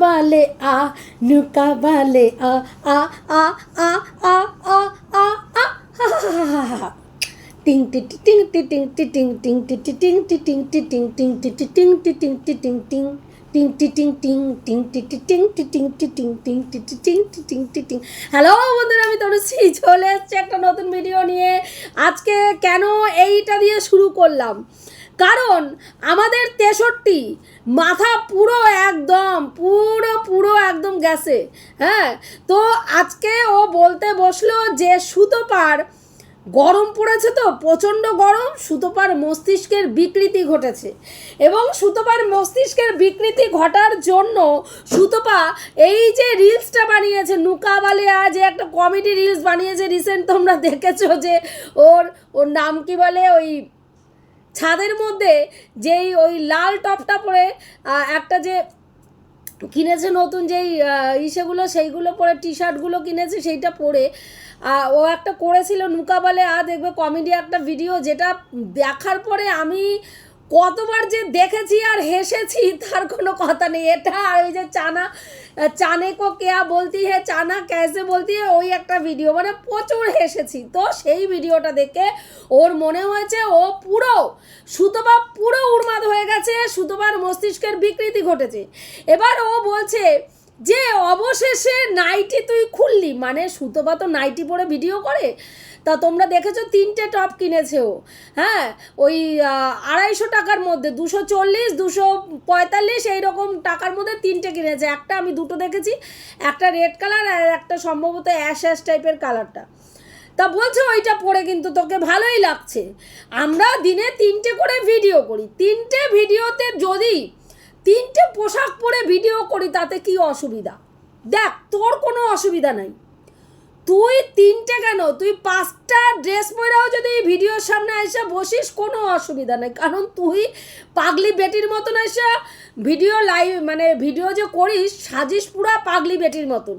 বালে আ নুকা বালে আ আ আ আ আ আ আ আ টিং টি টি টিং টি টিং টি টিং টিং টি টি টিং টি টিং টি টিং টিং টি টি টিং টি টিং টি টিং টিং টিং টি টিং টিং টিং টি টি টিং টি টিং টি টিং টিং টি টি টিং টি টিং টি হ্যালো বন্ধুরা আমি তনুশ্রী চলে এসেছি একটা নতুন ভিডিও নিয়ে আজকে কেন এইটা দিয়ে শুরু করলাম কারণ আমাদের তেষট্টি, মাথা পুরো একদম, পুরো পুরো একদম গেছে হ্যাঁ? তো আজকে ও বলতে বসল যে সুতোপার গরম পড়েছে তো, প্রচণ্ড গরম, সুতোপার মস্তিষ্কের বিকৃতি ঘটেছে এবং সুতোপার মস্তিষ্কের বিকৃতি ঘটার জন্য সুতোপা এই যে রিলসটা বানিয়েছে, নুকা বালিয়া যে একটা কমেডি রিলস বানিয়েছে রিসেন্ট তোমরা দেখেছ যে ওর ওর নাম কি বলে, ওই ছাদের মধ্যে যেই ওই লাল টপটা পরে একটা যে কিনেছে নতুন যেই ইসেগুলো, সেইগুলো পরে টি শার্টগুলো কিনেছে, সেইটা পরে ও একটা করেছিল নুকা বলে আ দেখবে কমেডি একটা ভিডিও, যেটা দেখার পরে আমি কতবার যে দেখেছি আর হেসেছি, তার কোনো কথা নেই। এটা আর ওই যে চানা চানে কো কেয়া বলতি হে, চানা ক্যাসে বলতি হে, ওই একটা ভিডিও মানে প্রচুর হেসেছি। তো সেই ভিডিওটা দেখে ওর মনে হয়েছে ও পুরো সুতোবা পুরো উন্মাদ হয়ে গেছে সুতোবার মস্তিষ্কের বিকৃতি ঘটেছে। এবার ও বলছে যে অবশেষে নাইটি তুই খুললি মানে সুতোবা তো নাইটি পরে ভিডিও করে? তা তোমরা দেখেছ তিনটে টপ কিনেছে ও। হ্যাঁ ওই আড়াইশো টাকার মধ্যে, দুশো চল্লিশ, দুশো পঁয়তাল্লিশ, এইরকম টাকার মধ্যে তিনটে কিনেছে। একটা আমি দুটো দেখেছি, একটা রেড কালার আর একটা সম্ভবত অ্যাশ অ্যাশ টাইপের কালারটা। তা বলছে ওইটা পরে কিন্তু তোকে ভালোই লাগছে। আমরা দিনে তিনটে করে ভিডিও করি। তিনটে ভিডিওতে যদি তিনটে পোশাক পরে ভিডিও করি, তাতে কি অসুবিধা? দেখ, তোর কোনো অসুবিধা নাই। তুই তিনটে কেন? তুই পাঁচটা ড্রেস পরেও যদি ভিডিওর সামনে এসে বসিস, কোনো অসুবিধা নেই। কারণ তুই পাগলি বেটির মতন এসে ভিডিও লাইভ মানে ভিডিও যে করিস, সাজিস পুরা পাগলি বেটির মতন।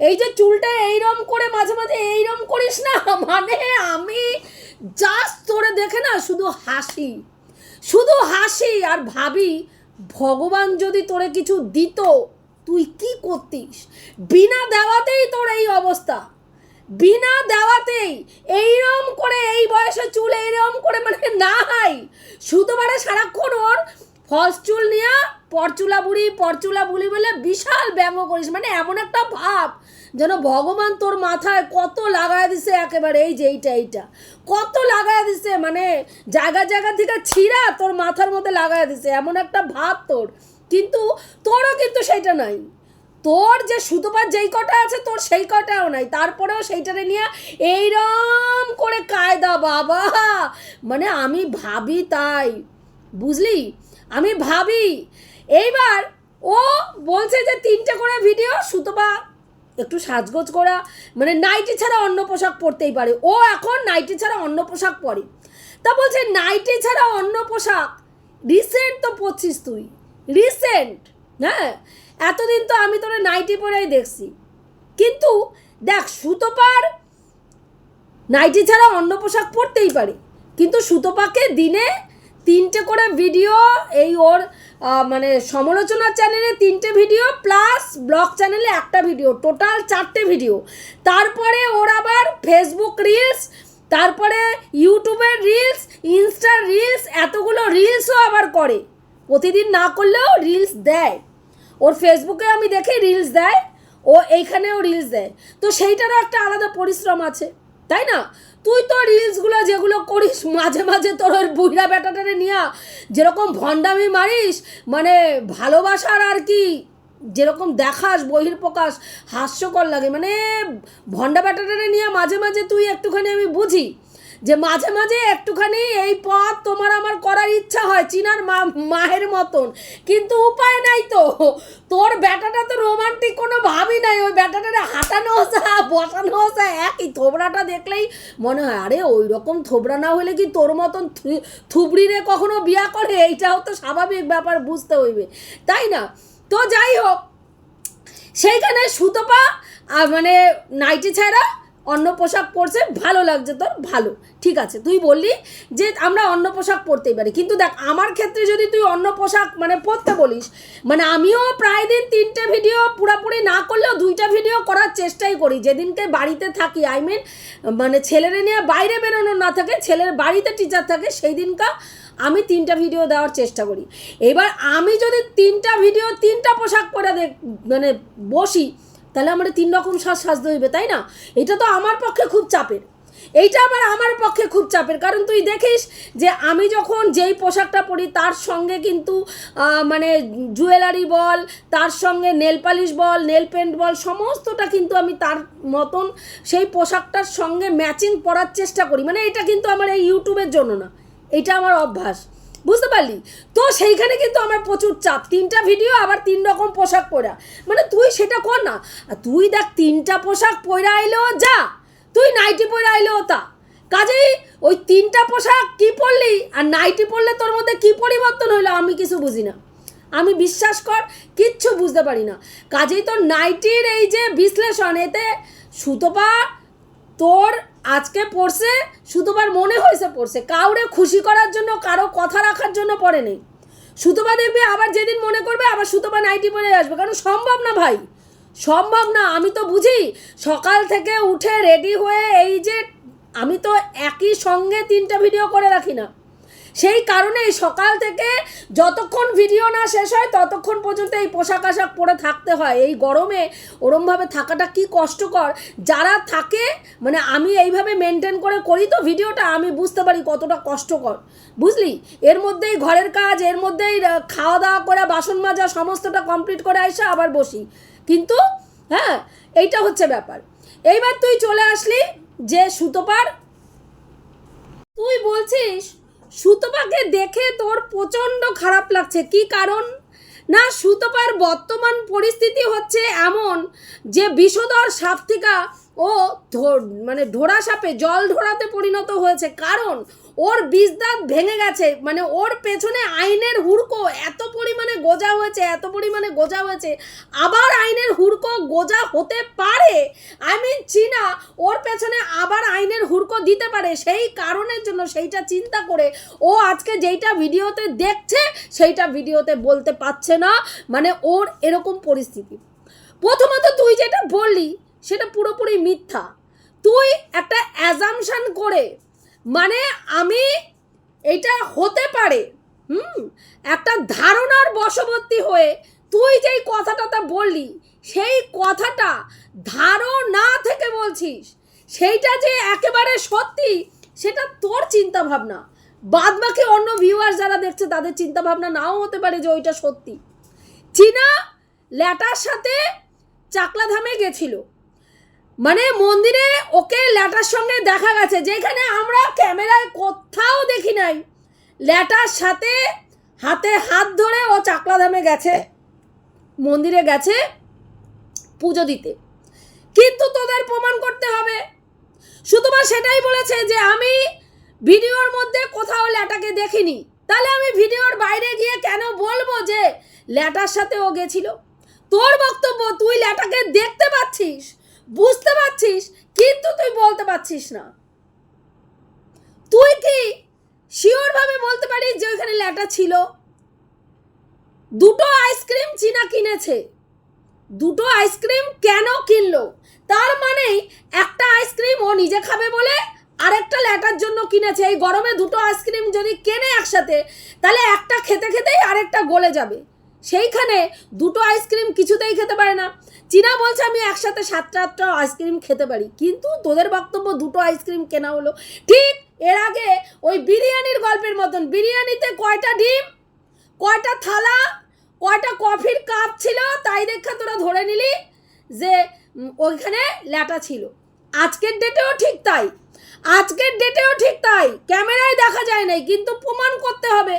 এই যে চুলটা এইরম করে মাঝে মাঝে এইরম করিস না মানে আমি জাস্ট তোরে দেখে না, শুধু হাসি। শুধু হাসি আর ভাবি ভগবান যদি তোরে কিছু দিত, তুই কি করতিস? বিনা দেওয়াতেই তোর এই অবস্থা। বিনা দেওয়াতেই এইরম করে এই বয়সে চুল এইরম করে মানে না হয় মানে সারাক্ষণ ওর ফলস চুল নিয়ে পরচুলা বুড়ি পরচুলা বুড়ি বলে বিশাল ব্যঙ্গ করিস। মানে এমন একটা ভাব যেন ভগবান তোর মাথায় কত লাগায় দিছে একেবারে, এই যে এইটা এইটা। কত লাগায় দিছে মানে জায়গা জায়গা থেকে ছিঁড়া তোর মাথার মধ্যে লাগায় দিছে, এমন একটা ভাব তোর। কিন্তু তোরও কিন্তু সেইটা নাই। তোর যে সুতোপার যেই কটা আছে, তোর সেই কটাও নাই। তারপরেও সেইটারে নিয়ে এইরম করে কায়দা, বাবা! মানে আমি ভাবি তাই। বুঝলি? আমি ভাবি, এইবার ও বলছে যে তিনটে করে ভিডিও, সুতোপা একটু সাজগোজ করা মানে নাইটি ছাড়া অন্য পোশাক পরতেই পারে। ও এখন নাইটি ছাড়া অন্য পোশাক পরে। তা বলছে, নাইটি ছাড়া অন্য পোশাক? রিসেন্ট তো পরছিস তুই। রিসেন্ট হ্যাঁ? এতদিন তো আমি তোরা নাইটি পরেই দেখছি। কিন্তু দেখ, সুতোপার নাইটি ছাড়া অন্য পোশাক পরতেই পারে। কিন্তু সুতোপাকে দিনে তিনটে করে ভিডিও এই ওর মানে সমালোচনা চ্যানেলে তিনটে ভিডিও প্লাস ব্লগ চ্যানেলে একটা ভিডিও টোটাল চারটে ভিডিও তারপরে ওর আবার ফেসবুক রিলস তারপরে ইউটিউবের রিলস ইনস্টার রিলস এতগুলো রিলসও আবার করে। প্রতিদিন না করলেও রিলস দেয়। ওর ফেসবুকে আমি দেখি রিলস দেয়, ও এইখানেও রিলস দেয়। তো সেইটারও একটা আলাদা পরিশ্রম আছে। তাই না? তুই তো রিলসগুলো যেগুলো করিস, মাঝে মাঝে তোর ওই বুইরা ব্যাটাটারে নিয়া যেরকম ভণ্ডামি মারিস মানে ভালোবাসার আর কি, যেরকম দেখাস বহির প্রকাশ হাস্যকর লাগে। মানে ভণ্ডা ব্যাটাটারে নিয়ে মাঝে মাঝে তুই একটুখানি আমি বুঝি। যে মাঝে মাঝে একটুখানি এই পথ তোমার আমার করার ইচ্ছা হয়, চিনার মা, মায়ের মতন। কিন্তু উপায় নাই তো। তোর ব্যাটাটা তো রোমান্টিক কোনো ভাবই নাই। ওই ব্যাটাটারে হাঁটানো হসা বসানো হসা একই থোবড়াটা দেখলেই মনে হয়, আরে ওই রকম থোবড়া না হলে কি তোর মতন থুবড়িরে কখনো বিয়া করে? এইটাও তো স্বাভাবিক ব্যাপার, বুঝতে হইবে। তাই না? তো যাই হোক, সেইখানে সুতপা মানে নাইটি ছাড়া অন্য পোশাক পরছে, ভালো লাগছে তোর, ভালো। ঠিক আছে, তুই বললি যে আমরা অন্য পোশাক পরতেই পারি। কিন্তু দেখ, আমার ক্ষেত্রে যদি তুই অন্য পোশাক মানে পরতে বলিস মানে আমিও প্রায় দিন তিনটে ভিডিও পুরোপুরি না করলেও দুইটা ভিডিও করার চেষ্টাই করি। যেদিনকে বাড়িতে থাকি আই মিন মানে ছেলেরে নিয়ে বাইরে বেরোনো না থাকে, ছেলের বাড়িতে টিচার থাকে সেই দিনকা আমি তিনটা ভিডিও দেওয়ার চেষ্টা করি। এবার আমি যদি তিনটা ভিডিও, তিনটা পোশাক পরে দেখ মানে বসি তাহলে আমার তিন রকম সাজ সাজতে হইবে, তাই না? এটা তো আমার পক্ষে খুব চাপের। এইটা আবার আমার পক্ষে খুব চাপের, কারণ তুই দেখিস যে আমি যখন যেই পোশাকটা পরি, তার সঙ্গে কিন্তু মানে জুয়েলারি বল, তার সঙ্গে নেল পালিশ বল, নেল পেন্ট বল, সমস্তটা কিন্তু আমি তার মতন সেই পোশাকটার সঙ্গে ম্যাচিং পরার চেষ্টা করি। মানে এটা কিন্তু আমার এই ইউটিউবের জন্য না। এটা আমার অভ্যাস। বুঝতে পারলি? তো সেইখানে কিন্তু আমার প্রচুর চাপ। তিনটা ভিডিও আবার তিন রকম পোশাক পরা। মানে তুই সেটা কর না। তুই দেখ, তিনটা পোশাক পরা আইলেও যা। তুই নাইটি পরে আইলেও তা। কাজেই ওই তিনটা পোশাক কি পরলি আর নাইটি পরলে তোর মধ্যে কি পরিবর্তন হইল আমি কিছু বুঝি না। আমি বিশ্বাস কর, কিচ্ছু বুঝতে পারি না। কাজেই তোর নাইটির এই যে বিশ্লেষণ, এতে সুতপা তোর আজকে পড়ছে শুধুবার মনে হয়েছে পড়ছে। কাউরে খুশি করার জন্য, কারও কথা রাখার জন্য পড়ে নেই সুতপা দেখবে আবার যেদিন মনে করবে, আবার সুতপা নাইটি পরে আসবে। কারণ সম্ভব না ভাই, সম্ভব না। আমি তো বুঝি, সকাল থেকে উঠে রেডি হয়ে এই যে, আমি তো একই সঙ্গে তিনটা ভিডিও করে রাখি না। সেই কারণেই সকাল থেকে যতক্ষণ ভিডিও না শেষ হয়, ততক্ষণ পর্যন্ত এই পোশাক আশাক পরে থাকতে হয়। এই গরমে ওরমভাবে থাকাটা কি কষ্টকর? যারা থাকে মানে আমি এইভাবে মেনটেন করে করি তো ভিডিওটা, আমি বুঝতে পারি কতটা কষ্টকর। বুঝলি? এর মধ্যেই ঘরের কাজ, এর মধ্যেই খাওয়া দাওয়া করে, বাসন মাজা, সমস্তটা কমপ্লিট করে এসে আবার বসি। কিন্তু হ্যাঁ এইটা হচ্ছে ব্যাপার। এইবার তুই চলে আসলি যে সুতোপার। তুই বলছিস সুতপাকে দেখে তোর প্রচণ্ড খারাপ লাগছে। কি কারণ? না, সুতপার বর্তমান পরিস্থিতি হচ্ছে এমন যে বিষধর সাপ থেকে ও মানে ঢোড়া সাপে জল ঢোড়াতে পরিণত হয়েছে। কারণ ওর বীজদাঁত ভেঙে গেছে মানে ওর পেছনে আইনের হুড়কো এত পরিমাণে গোজা হয়েছে, এত পরিমাণে গোজা হয়েছে, আবার আইনের হুড়কো গোজা হতে পারে? আই মিন চীনা, ওর পেছনে আবার আইনের হুড়কো দিতে পারে, সেই কারণের জন্য সেইটা চিন্তা করে ও আজকে যেইটা ভিডিওতে দেখছে, সেইটা ভিডিওতে বলতে পারছে না মানে ওর এরকম পরিস্থিতি। প্রথমত তুই যেটা বললি, সেটা পুরোপুরি মিথ্যা। তুই একটা অ্যাজামশান করে মানে আমি এটা হতে পারে, হুম? একটা ধারণার বশবর্তী হয়ে তুই যেই কথাটা তা বললি, সেই কথাটা ধারণা থেকে বলছিস, সেইটা যে একেবারে সত্যি, সেটা তোর চিন্তা ভাবনা বাদ বাকি অন্য ভিউয়ার যারা দেখছে, তাদের চিন্তা ভাবনা নাও হতে পারে যে ওইটা সত্যি। চীনা ল্যাটার সাথে চাকলাধামে গেছিল। মানে মন্দিরে ওকে ল্যাটার সঙ্গে দেখা গেছে, যেখানে আমরা ক্যামেরায় কোথাও দেখি নাই। ল্যাটার সাথে হাতে হাত ধরে ও চাকলাধামে গেছে, মন্দিরে গেছে পুজো দিতে। কিন্তু তোদের প্রমাণ করতে হবে। শুধুমাত্র সেটাই বলেছে যে আমি ভিডিওর মধ্যে কোথাও ল্যাটাকে দেখিনি। তাহলে আমি ভিডিওর বাইরে গিয়ে কেন বলব যে ল্যাটার সাথে ও গেছিল? তোর বক্তব্য তুই ল্যাটাকে দেখতে পাচ্ছিস? বুঝতে পারছিস, কিন্তু তুই বলতে পারছিস না। তুই কি শিওরভাবে বলতে পারিস যে ওইখানে ল্যাটা ছিল? দুটো আইসক্রিম চীনা কিনেছে। দুটো আইসক্রিম কেন কিনলো? তার মানেই একটা আইসক্রিম ও নিজে খাবে বলে আরেকটা ল্যাটার জন্য কিনেছে। এই গরমে দুটো আইসক্রিম যদি কেনে একসাথে, তাহলে একটা খেতে খেতেই আরেকটা গলে যাবে। সেইখানে দুটো আইসক্রিম কিছুতেই খেতে পারে না। চীনা বলছে, আমি একসাথে সাতটা আটটা আইসক্রিম খেতে পারি। কিন্তু তোদের বক্তব্য দুটো আইসক্রিম কেনা হলো। ঠিক এর আগে ওই বিরিয়ানির গল্পের মতন, বিরিয়ানিতে কয়টা ডিম, কয়টা থালা, কয়টা কফির কাপ ছিল, তাই দেখা তোরা ধরে নিলি যে ওইখানে ল্যাটা ছিল। আজকের ডেটেও ঠিক তাই। আজকের ডেটেও ঠিক তাই। ক্যামেরায় দেখা যায় নাই, কিন্তু প্রমাণ করতে হবে।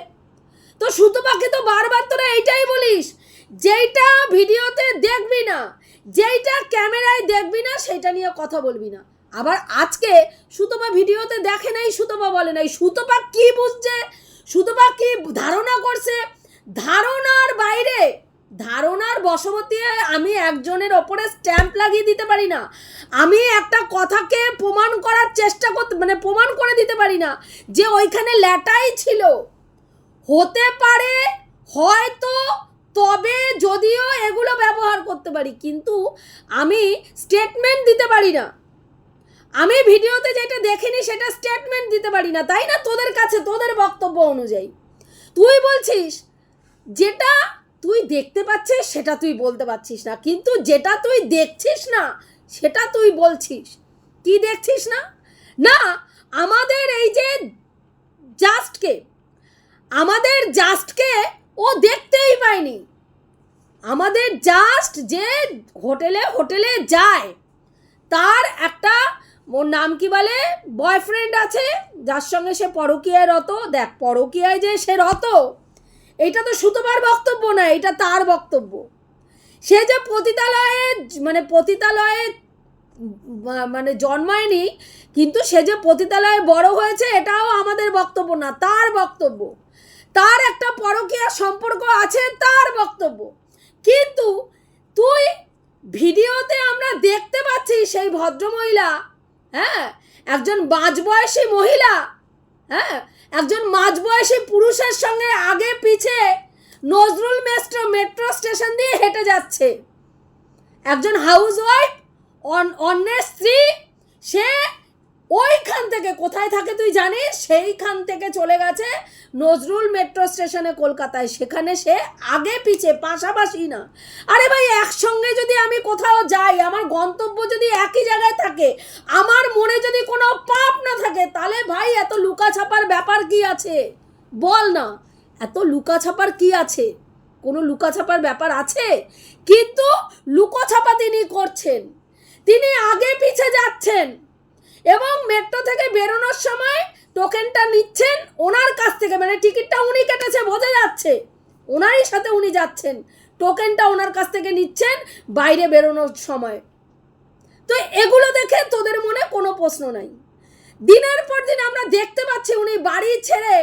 তো সুতপাকে তো বারবার তোরা এইটাই বলিস, যেইটা ভিডিওতে দেখবি না, যেইটা ক্যামেরায় দেখবি না, সেটা নিয়ে কথা বলবি না। আবার আজকে সুতপা ভিডিওতে দেখে নাই, সুতপা বলে নাই। সুতপা কি বুঝছে? সুতপা কি ধারণা করছে? ধারণার বাইরে, ধারণার বশবর্তী আমি একজনের ওপরে স্ট্যাম্প লাগিয়ে দিতে পারি না। আমি একটা কথাকে প্রমাণ করার চেষ্টা করতে মানে প্রমাণ করে দিতে পারি না যে ওইখানে ল্যাটাই ছিল। হতে পারে, হয়তো, তবে যদিও এগুলো ব্যবহার করতে পারি, কিন্তু আমি স্টেটমেন্ট দিতে পারি না। আমি ভিডিওতে যেটা দেখিনি, সেটা স্টেটমেন্ট দিতে পারি না, তাই না? তোদের কাছে, তোদের বক্তব্য অনুযায়ী। তুই বলছিস, যেটা তুই দেখতে পাচ্ছিস, সেটা তুই বলতে পারছিস না, কিন্তু যেটা তুই দেখছিস না, সেটা তুই বলছিস। কি দেখছিস না? না, আমাদের এই যে জাস্টকে আমাদের জাস্টকে ও দেখতেই পায়নি। আমাদের জাস্ট যে হোটেলে হোটেলে যায়, তার একটা ওর নাম কি বলে? বয়ফ্রেন্ড আছে, যার সঙ্গে সে পরকীয়ায় রত। দেখ, পরকীয়ায় যে সে রত, এটা তো সুতোবার বক্তব্য না, এটা তার বক্তব্য। সে যে পতিতালয়ে মানে পতিতালয়ে মানে জন্মায়নি, কিন্তু সে যে পতিতালয়ে বড় হয়েছে, এটাও আমাদের বক্তব্য না, তার বক্তব্য। তার একটা পরকীয়া সম্পর্ক আছে তার বক্তব্য। কিন্তু তুই ভিডিওতে আমরা দেখতে পাচ্ছি সেই ভদ্রমহিলা হ্যাঁ? একজন মাঝবয়সী মহিলা হ্যাঁ? একজন মাঝবয়সী পুরুষের সঙ্গে আগে পিছে নজরুল মেট্রো মেট্রো স্টেশন দিয়ে হেঁটে যাচ্ছে। একজন হাউস ওয়াইফ অন্যের স্ত্রী, সে ওইখান থেকে কোথায় থাকে তুই জানিস? সেইখান থেকে চলে গেছে নজরুল মেট্রো স্টেশনে কলকাতায়। সেখানে সে আগে পিছে, পাশাপাশি না। আরে ভাই, একসঙ্গে যদি আমি কোথাও যাই, আমার গন্তব্য যদি একই জায়গায় থাকে, আমার মনে যদি কোনো পাপ না থাকে, তাহলে ভাই, এত লুকাছাপার ব্যাপার কি আছে? বল না। এত লুকাছাপার কি আছে? কোনো লুকাছাপার ব্যাপার আছে? কিন্তু লুকোছাপা তিনি করছেন। তিনি আগে পিছে যাচ্ছেন। এবং মেট্রো থেকে বেরোনোর সময় টোকেনটা নিচ্ছেন ওনার কাছ থেকে মানে টিকিটটা উনি কেটেছে, বোঝা যাচ্ছে। ওনারই সাথে উনি যাচ্ছেন। টোকেনটা ওনার কাছ থেকে নিচ্ছেন বাইরে বেরোনোর সময়। তো এগুলো দেখে তোদের মনে কোনো প্রশ্ন নাই। দিনের পর দিন আমরা দেখতে পাচ্ছি উনি বাড়ি ছেড়ে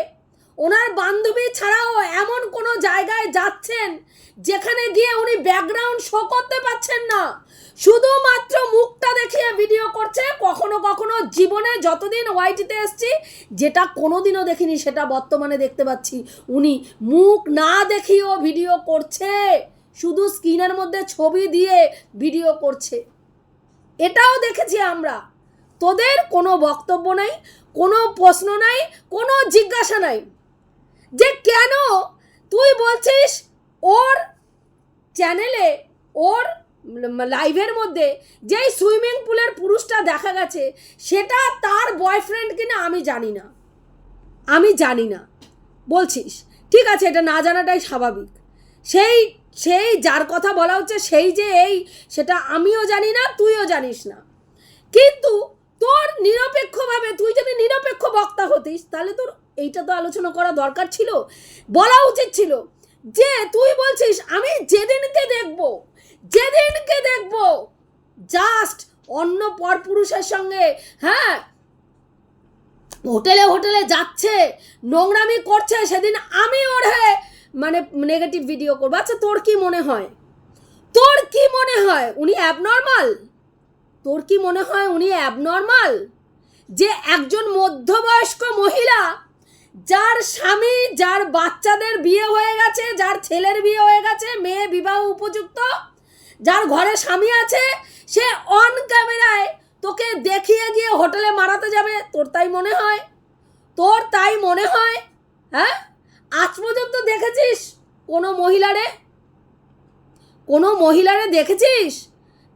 ওনার বান্ধবী ছাড়াও এমন কোনো জায়গায় যাচ্ছেন যেখানে গিয়ে উনি ব্যাকগ্রাউন্ড শো করতে পারছেন না। শুধুমাত্র মুখটা দেখিয়ে ভিডিও করছে, কখনো কখনো জীবনে যতদিন ওয়াইটিতে এসছি, যেটা কোনোদিনও দেখিনি, সেটা বর্তমানে দেখতে পাচ্ছি। উনি মুখ না দেখিয়েও ভিডিও করছে, শুধু স্ক্রিনের মধ্যে ছবি দিয়ে ভিডিও করছে। এটাও দেখেছি আমরা। তোদের কোনো বক্তব্য নাই, কোনো প্রশ্ন নাই, কোনো জিজ্ঞাসা নাই। যে কেন তুই বলছিস ওর চ্যানেলে, ওর লাইভের মধ্যে যেই সুইমিং পুলের পুরুষটা দেখা গেছে, সেটা তার বয়ফ্রেন্ড কিনা আমি জানি না। আমি জানি না। বলছিস, ঠিক আছে, এটা না জানাটাই স্বাভাবিক। সেই সেই যার কথা বলা হচ্ছে, সেই যে এই, সেটা আমিও জানি না, তুইও জানিস না। কিন্তু তোর নিরপেক্ষভাবে, তুই যদি নিরপেক্ষ বক্তা হতিস, তাহলে তোর এইটা তো আলোচনা করা দরকার ছিল বলা উচিত ছিল। যে তুই বলছিস, আমি যেদিনকে দেখব যেদিনকে দেখব জাস্ট অন্য পরপুরুষের সঙ্গে হ্যাঁ হোটেলে হোটেলে যাচ্ছে, নোংরামি করছে, সেদিন আমি ওর হয়ে মানে নেগেটিভ ভিডিও করব। আচ্ছা তোর কি মনে হয়? তোর কি মনে হয়? উনি অ্যাবনর্মাল তোর কি মনে হয় উনি অ্যাবনর্মাল যে একজন মধ্যবয়স্ক মহিলা যার স্বামী, যার বাচ্চাদের বিয়ে হয়ে গেছে, যার ছেলের বিয়ে হয়ে গেছে, মেয়ে বিবাহ উপযুক্ত, যার ঘরে স্বামী আছে, সে অন ক্যামেরায় তোকে দেখিয়ে গিয়ে হোটেলে মারাতে যাবে। তোর তাই মনে হয়? তোর তাই মনে হয়? হ্যাঁ? আজ পর্যন্ত দেখেছিস কোনো মহিলারে? কোনো মহিলারে দেখেছিস?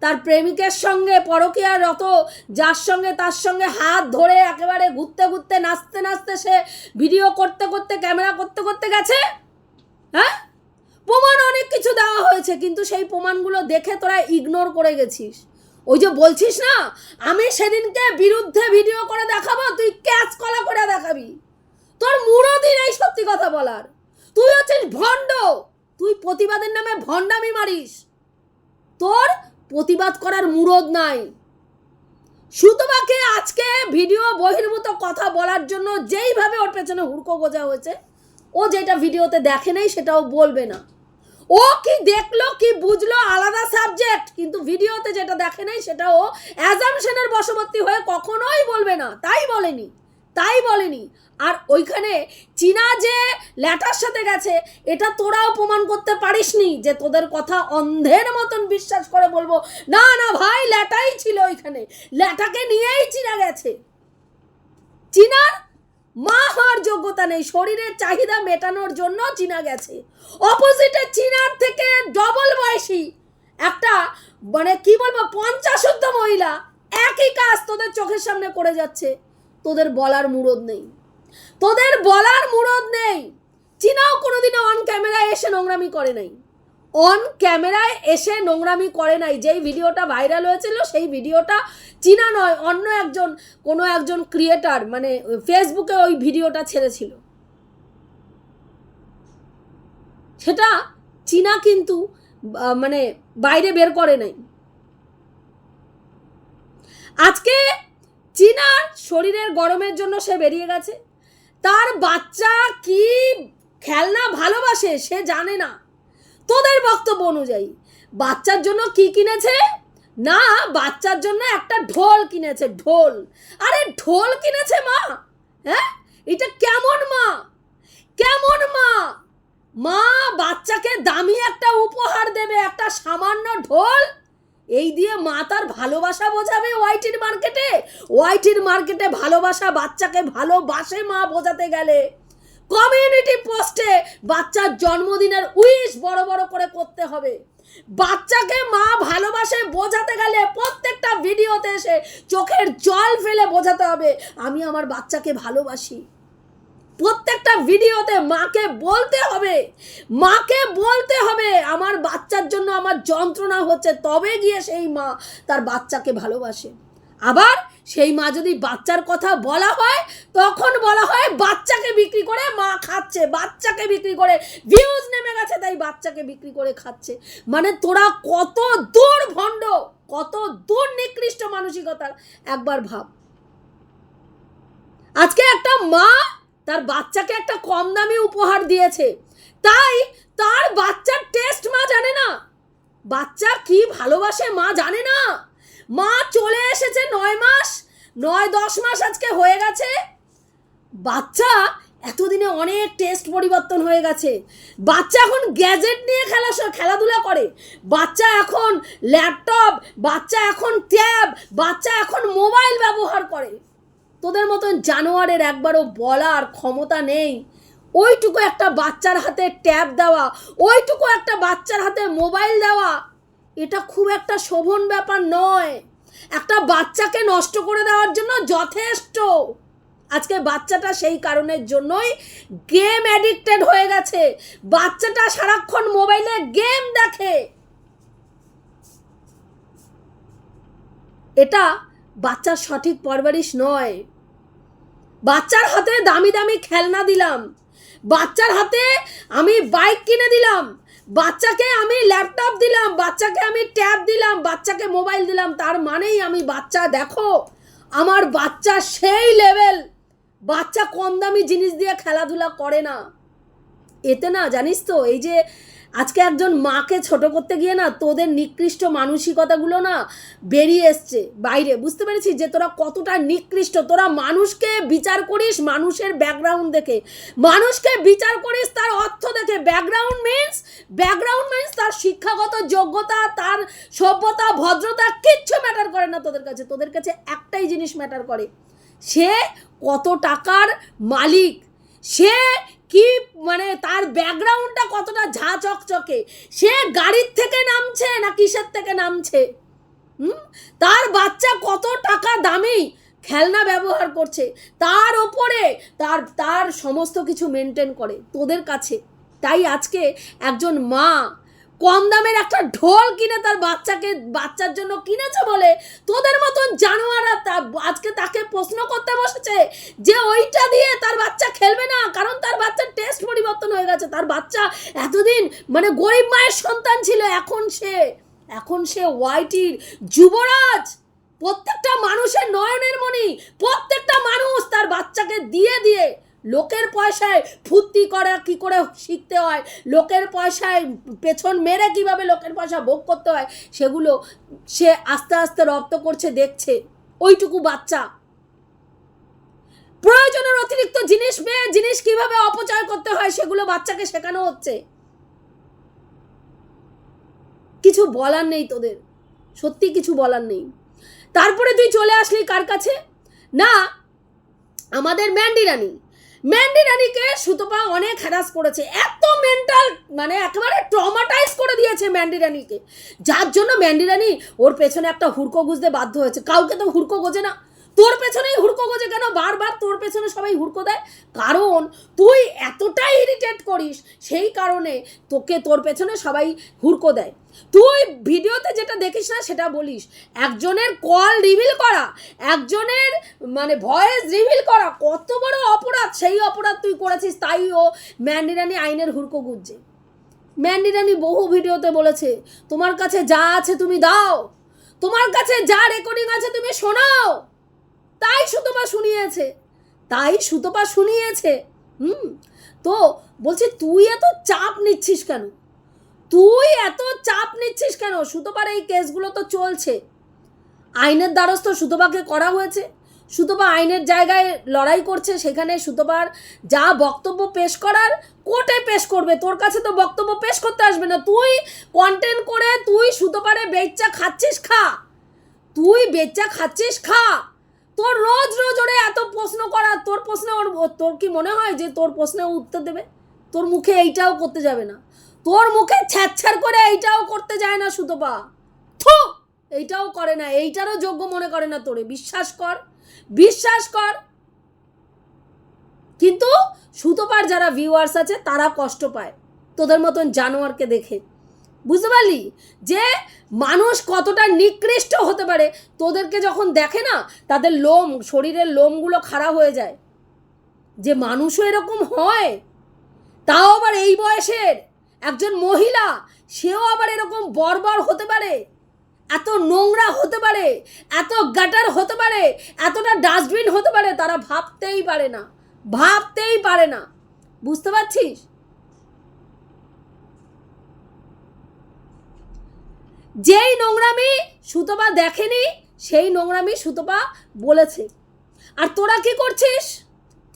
তার প্রেমিকের সঙ্গে পরকীয়ারত যার সঙ্গে তার সঙ্গে হাত ধরে একেবারে ঘুরতে ঘুরতে, নাচতে নাচতে সে ভিডিও করতে করতে ক্যামেরা করতে করতে গেছে। হ্যাঁ? প্রমাণ অনেক কিছু দেওয়া হয়েছে, কিন্তু সেই প্রমাণগুলো দেখে তোরা ইগনোর করে গেছিস। ওই যে বলছিস না, আমি সেদিনকে বিরুদ্ধে ভিডিও করে দেখাবো, তুই ক্যাচ কলা করে দেখাবি। তোর মুরদি নেই সত্যি কথা বলার। তুই হচ্ছিস ভণ্ড। তুই প্রতিবাদের নামে ভণ্ডামি মারিস। তোর প্রতিবাদ করার মুরদ নাই। সুতমাকে আজকে ভিডিও বহির্ভূত কথা বলার জন্য যেইভাবে ওর পেছনে হুড়কো গোজা হয়েছে, ও যেটা ভিডিওতে দেখে নাই সেটাও বলবে না। ও কি দেখল, কি বুঝলো, আলাদা সাবজেক্ট, কিন্তু ভিডিওতে যেটা দেখে নাই সেটা ও অ্যাজামশনের বশবর্তী হয়ে কখনোই বলবে না, তাই বলেনি। তাই বলেনি। আর ওইখানে চীনা যে ল্যাটার সাথে গেছে, এটা তোরাও প্রমাণ করতে পারিসনি যে তোদের কথা অন্ধের মতন বিশ্বাস করে বলব। না না ভাই, ল্যাটাই ছিল ওইখানে। ল্যাটাকে নিয়েই চীনা গেছে। চীনার মা হওয়ার যোগ্যতা নেই, শরীরের চাহিদা মেটানোর জন্য চীনা গেছে। অপোজিটে চীনার থেকে ডবল বয়সী একটা মানে কি বলব পঞ্চাশোদ্ধ মহিলা, একই কাজ তোদের চোখের সামনে করে যাচ্ছে। তোদের বলার মুরদ নেই। তোদের বলার মুরদ নেই। চীনাও কোনোদিনও অন ক্যামেরায় এসে নোংরামি করে নাই। অন ক্যামেরায় এসে নোংরামি করে নাই। যেই ভিডিওটা ভাইরাল হয়েছিল, সেই ভিডিওটা চীনা নয়, অন্য একজন, কোনো একজন ক্রিয়েটার মানে ফেসবুকে ওই ভিডিওটা ছেড়েছিল। সেটা চীনা কিন্তু মানে বাইরে বের করে নাই। আজকে চীনার শরীরের গরমের জন্য সে বেরিয়ে গেছে। তার বাচ্চা কি খেলনা ভালোবাসে সে জানে না। তোদের বক্তব্য অনুযায়ী, বাচ্চার জন্য কি কিনেছে? না, বাচ্চার জন্য একটা ঢোল কিনেছে, ঢোল। আরে ঢোল কিনেছে মা? হ্যাঁ? এটা কেমন মা? কেমন মা? মা বাচ্চাকে দামি একটা উপহার দেবে, একটা সামান্য ঢোল। এই দিয়ে মা তার ভালোবাসা বোঝাবে ওয়াইটির মার্কেটে। ওয়াইটির মার্কেটে ভালোবাসা বাচ্চাকে ভালোবাসে মা বোঝাতে গেলে। কমিউনিটি পোস্টে বাচ্চার জন্মদিনের উইশ বড় বড় করে করতে হবে। বাচ্চাকে মা ভালোবাসে বোঝাতে গেলে প্রত্যেকটা ভিডিওতে এসে চোখের জল ফেলে বোঝাতে হবে, আমি আমার বাচ্চাকে ভালোবাসি। প্রত্যেকটা ভিডিওতে মাকে বলতে হবে। মাকে বলতে হবে, আমার বাচ্চার জন্য আমার যন্ত্রণা হচ্ছে। তবে গিয়ে সেই মা তার বাচ্চাকে ভালোবাসে। আবার সেই মা যদি বাচ্চার কথা বলা হয়, তখন বলা হয় বাচ্চাকে বিক্রি করে মা খাচ্ছে, বাচ্চাকে বিক্রি করে ভিউজ নেমে গেছে, তাই বাচ্চাকে বিক্রি করে খাচ্ছে। মানে তোরা কত দূর ভণ্ড, কত দূর নিকৃষ্ট মানসিকতার, একবার ভাব। আজকে একটা মা তার বাচ্চাকে একটা কম দামি উপহার দিয়েছে। তাই তার বাচ্চার টেস্ট মা জানে না। বাচ্চা কি ভালোবাসে মা জানে না। মা চলে এসেছে নয় মাস, নয় দশ মাস আজকে হয়ে গেছে। বাচ্চা এতদিনে অনেক টেস্ট পরিবর্তন হয়ে গেছে। বাচ্চা এখন গ্যাজেট নিয়ে খেলা খেলাধুলা করে। বাচ্চা এখন ল্যাপটপ বাচ্চা এখন ট্যাব বাচ্চা এখন মোবাইল ব্যবহার করে। তোদের মতন জানোয়ারের একবারও বলার ক্ষমতা নেই। ওইটুকু একটা বাচ্চার হাতে ট্যাব দেওয়া, ওইটুকু একটা বাচ্চার হাতে মোবাইল দেওয়া, এটা খুব একটা শোভন ব্যাপার নয়। একটা বাচ্চাকে নষ্ট করে দেওয়ার জন্য যথেষ্ট। আজকে বাচ্চাটা সেই কারণের জন্যই গেম অ্যাডিক্টেড হয়ে গেছে। বাচ্চাটা সারাক্ষণ মোবাইলে গেম দেখে। এটা বাচ্চার সঠিক পরবারিশ নয়। বাচ্চার হাতে দামি দামি খেলনা দিলাম। বাচ্চার হাতে আমি বাইক কিনে দিলাম। বাচ্চাকে আমি ল্যাপটপ দিলাম, বাচ্চাকে আমি ট্যাব দিলাম, বাচ্চাকে মোবাইল দিলাম। তার মানেই আমি বাচ্চা, দেখো, আমার বাচ্চা সেই লেভেল বাচ্চা কম দামি জিনিস দিয়ে খেলাধুলা করে না। এতে না, জানিস তো, এই যে আজকে একজন মাকে ছোট করতে গিয়ে না তোদের নিকৃষ্ট মানসিকতাগুলো না বেরিয়ে এসছে বাইরে। বুঝতে পেরেছিস যে তোরা কতটা নিকৃষ্ট? তোরা মানুষকে বিচার করিস মানুষের ব্যাকগ্রাউন্ড দেখে। মানুষকে বিচার করিস তার অর্থ দেখে। ব্যাকগ্রাউন্ড মিন্স ব্যাকগ্রাউন্ড মিন্স তার শিক্ষাগত যোগ্যতা, তার সভ্যতা, ভদ্রতা কিচ্ছু ম্যাটার করে না তোদের কাছে। তোদের কাছে একটাই জিনিস ম্যাটার করে। সে কত টাকার মালিক? সে কি মানে তার ব্যাকগ্রাউন্ডটা কতটা ঝা চকচকে? সে গাড়ির থেকে নামছে না কিসের থেকে নামছে? হুম? তার বাচ্চা কত টাকা দামি খেলনা ব্যবহার করছে? তার ওপরে তার তার সমস্ত কিছু মেনটেন করে তোদের কাছে। তাই আজকে একজন মা কম দামের একটা ঢোল কিনে তার বাচ্চাকে, বাচ্চার জন্য কিনেছে বলে তোদের মতন জানোয়াররা তা- আজকে তাকে প্রশ্ন করতে বসেছে যে ওইটা দিয়ে তার বাচ্চা খেলবে না, কারণ তার বাচ্চার টেস্ট পরিবর্তন হয়ে গেছে। তার বাচ্চা এতদিন মানে গরিব মায়ের সন্তান ছিল, এখন সে এখন সে ওয়াইটির যুবরাজ। প্রত্যেকটা মানুষের নয়নের মণি, প্রত্যেকটা মানুষ তার বাচ্চাকে দিয়ে দিয়ে লোকের পয়সায় ফুর্তি করা কি করে শিখতে হয়? লোকের পয়সায় পেছন মেরে কীভাবে লোকের পয়সা ভোগ করতে হয়? সেগুলো সে আস্তে আস্তে রপ্ত করছে, দেখছে। ওইটুকু বাচ্চা। প্রয়োজনের অতিরিক্ত জিনিস পেয়ে জিনিস কীভাবে অপচয় করতে হয় সেগুলো বাচ্চাকে শেখানো হচ্ছে। কিছু বলার নেই তোদের। সত্যি কিছু বলার নেই। তারপরে তুই চলে আসলি কার কাছে? না, আমাদের ম্যান্ডি রানী। ম্যান্ডি রানীকে সুতপা অনেক হ্যারাস করেছে। এত মেন্টাল মানে একেবারে ট্রমাটাইজ করে দিয়েছে ম্যান্ডি রানীকে যার জন্য ম্যান্ডি রানী ওর পেছনে একটা হুড়কো গুজতে বাধ্য হয়েছে। কাউকে তো হুড়কো গোজে না। তোর পেছনেই হুড়কো গোজে কেন? বারবার তোর পেছনে সবাই হুড়কো দেয়। কারণ তুই এতটাই ইরিটেট করিস, সেই কারণে তোকে তোর পেছনে সবাই হুড়কো দেয়। তুই ভিডিওতে যেটা দেখিস না, সেটা বলিস। একজনের কল রিভিল করা, একজনের মানে ভয়েস রিভিল করা, কত বড় অপরাধ, সেই অপরাধ তুই করেছিস, তাই ও ম্যান্ডিরানি আইনের হুড়কো গুজছে ম্যান্ডিরানি বহু ভিডিওতে বলেছে, তোমার কাছে যা আছে তুমি দাও, তোমার কাছে যা রেকর্ডিং আছে তুমি শোনাও। তাই সুতপা শুনিয়েছে, তাই সুতপা শুনিয়েছে। হুম, তো বলছি, তুই এত চাপ নিচ্ছিস কেন? তুই এত চাপ নিচ্ছিস কেন? সুতপার এই কেসগুলো তো চলছে। আইনের দ্বারস্থ সুতপাকে করা হয়েছে। সুতপা আইনের জায়গায় লড়াই করছে। সেখানে সুতপার যা বক্তব্য পেশ করার কোর্টে পেশ করবে। তোর কাছে তো বক্তব্য পেশ করতে আসবে না। তুই কন্টেন্ট করে তুই সুতপারে বেচ্চা খাচ্ছিস খা। তুই বেচ্চা খাচ্ছিস খা। তোর রোজ রোজ ওরে এত প্রশ্ন করা। তোর প্রশ্নে ওর তোর কি মনে হয় যে তোর প্রশ্নে উত্তর দেবে? তোর মুখে এইটাও করতে যাবে না। তোর মুখে ছ্যাচ্ছার করে এইটাও করতে যায় না সুতপা। থু! এইটাও করে না, এইটারও যোগ্য মনে করে না তোরে, বিশ্বাস কর বিশ্বাস কর। কিন্তু সুতপার যারা ভিউয়ার্স আছে, তারা কষ্ট পায়, তোদের মতন জানোয়ারকে দেখে। বুঝতে পারলি? যে মানুষ কতটা নিকৃষ্ট হতে পারে, তোদেরকে যখন দেখে না, তাদের লোম, শরীরের লোমগুলো খারাপ হয়ে যায়। যে মানুষও এরকম হয়, তাও আবার এই বয়সের। একজন মহিলা, সেও আবার এরকম বর্বর হতে পারে, এত নোংরা হতে পারে, এত গাটার হতে পারে, এতটা ডাস্টবিন হতে পারে, তারা ভাবতেই পারে না, ভাবতেই পারে না। বুঝতে পারছিস? যেই নোংরামি সুতপা দেখেনি, সেই নোংরামি সুতপা বলেছে। আর তোরা কি করছিস?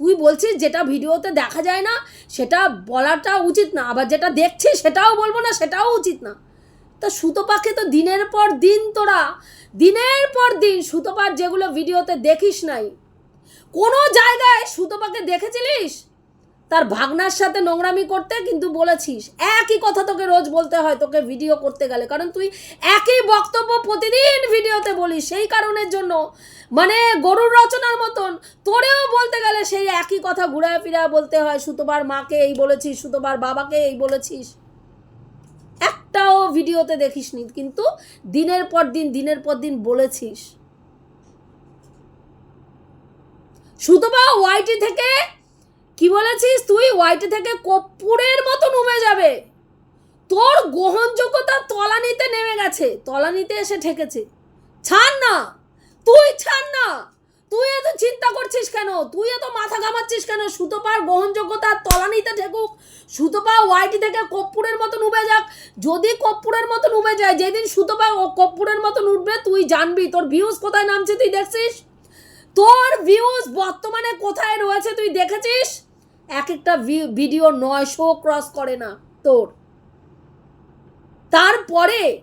তুই বলছিস যেটা ভিডিওতে দেখা যায় না, সেটা বলাটা উচিত না, আবার যেটা দেখছে সেটাও বলব না, সেটাও উচিত না। তা সুতোপাকে তো দিনের পর দিন তোরা, দিনের পর দিন সুতপার যেগুলো ভিডিওতে দেখিস নাই, কোনো জায়গায় সুতো সুতপাকে দেখেছিলিস? তার ভাগনার সাথে নোংরামি করতে কিন্তু বলেছিস। একই কথা তোকে রোজ বলতে হয়, তোকে ভিডিও করতে গেলে। কারণ তুই একই বক্তব্য প্রতিদিন ভিডিওতে বলিস, সেই কারণের জন্য। মানে গরুর রচনার মতন, তোরেও বলতে গেলে সেই একই কথা ঘুরায় ফিরায় বলতে হয়, সুতোবার মাকে এই বলেছিস, সুতোবার বাবাকে এই বলেছিস। একটাও ভিডিওতে দেখিসনি, কিন্তু দিনের পর দিন, দিনের পর দিন বলেছিস। সুতপা ওয়াইটি থেকে কি বলেছিস তুই? ওয়াইটি থেকে কর্পূরের মতো নুমে যাবে। তোর গ্রহণযোগ্যতা তলানিতে নেমে গেছে। তলানিতে এসে ঠেকেছে। ছাড় না! তুই ছাড় না! তুই এত চিন্তা করছিস কেন? তুই এত মাথা ঘামাচ্ছিস কেন? সুতো সুতোপার গ্রহণযোগ্যতা তলানিতে ঠেকুক। সুতোপা ওয়াইটি থেকে কর্পূরের মতন উবে যাক। যদি কর্পূরের মতন উবে যায়, যেদিন সুতোপা ও কর্পূরের মতন উঠবে তুই জানবি তোর ভিউজ কোথায় নামছে, তুই দেখছিস? তোর ভিউজ বর্তমানে কোথায় রয়েছে, তুই দেখেছিস? এক একটা ভিডিও নয়শো ক্রস করে না তোর। তারপরে,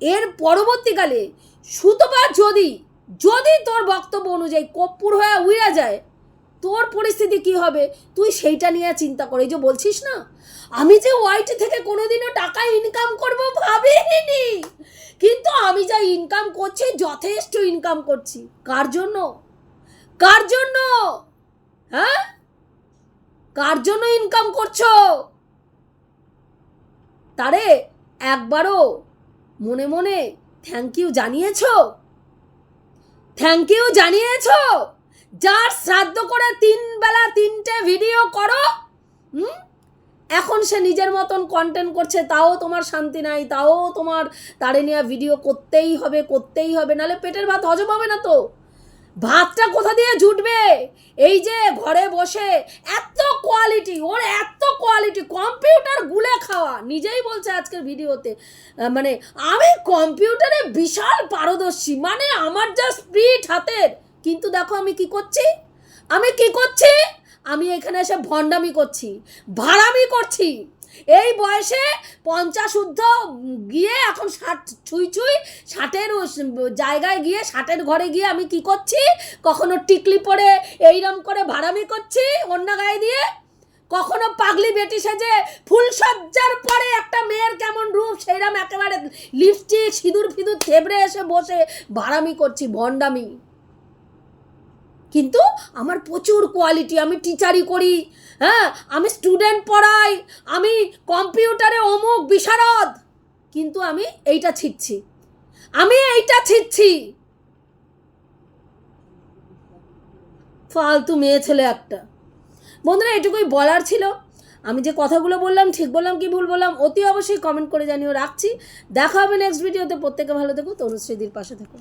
এর পরবর্তীকালে সুতপা যদি যদি তোর বক্তব্য অনুযায়ী কর্পূর হয়ে উড়ে যায়, তোর পরিস্থিতি কি হবে? তুই সেইটা নিয়ে চিন্তা করে। যে বলছিস না, আমি যে ওয়াইটি থেকে কোনোদিনও টাকা ইনকাম করব ভাবিনি। কিন্তু আমি যা ইনকাম করছি, যথেষ্ট ইনকাম করছি। কার জন্য? কার জন্য? হ্যাঁ? কার জন্য ইনকাম করছ? তারে একবারও মনে মনে থ্যাংক ইউ জানিয়েছো? থ্যাংক ইউ জানিয়েছো? যার শ্রাদ্ধ করে তিন বেলা তিনটে ভিডিও করো, হুম? এখন সে নিজের মতন কন্টেন্ট করছে, তাও তোমার শান্তি নাই, তাও তোমার তারে নিয়ে ভিডিও করতেই হবে করতেই হবে, নাহলে পেটের ভাত হজম হবে না তো। ভাতটা কোথা দিয়ে জুটবে? এই যে ঘরে বসে এত কোয়ালিটি ওর এত কোয়ালিটি কম্পিউটার গুলে খাওয়া। নিজেই বলছে আজকের ভিডিওতে। মানে আমি কম্পিউটারে বিশাল পারদর্শী মানে আমার যা স্পিড হাতের। কিন্তু দেখো আমি কি করছি? আমি কি করছি? আমি এখানে এসে ভণ্ডামি করছি, ভাড়ামি করছি। এই বয়সে পঞ্চাশ ঊর্ধ্ব গিয়ে এখন ষাট, ছুঁই ছুঁই ষাটের জায়গায় গিয়ে ষাটের ঘরে গিয়ে আমি কি করছি? কখনো টিকলি পরে এইরম করে ভাড়ামি করছি অন্য গায়ে দিয়ে? কখনো পাগলি বেটি সেজে ফুল সজ্জার পরে একটা মেয়ের কেমন রূপ, সেইরম একেবারে লিপস্টিক, সিঁদুর ফিঁদুর থেবড়ে এসে বসে ভাড়ামি করছি, ভণ্ডামি। কিন্তু আমার প্রচুর কোয়ালিটি আমি টিচারই করি হ্যাঁ? আমি স্টুডেন্ট পড়াই, আমি কম্পিউটারে অমুক বিশারদ, কিন্তু আমি এইটা ছিটছি। আমি এইটা ছিটছি। ফালতু মেয়ে ছেলে একটা। বন্ধুরা, এটুকুই বলার ছিল। আমি যে কথাগুলো বললাম, ঠিক বললাম কি ভুল বললাম, অতি অবশ্যই কমেন্ট করে জানিও। রাখছি। দেখা হবে নেক্সট ভিডিওতে প্রত্যেকে ভালো থেকো তরুশ্রীদির পাশে থেকো।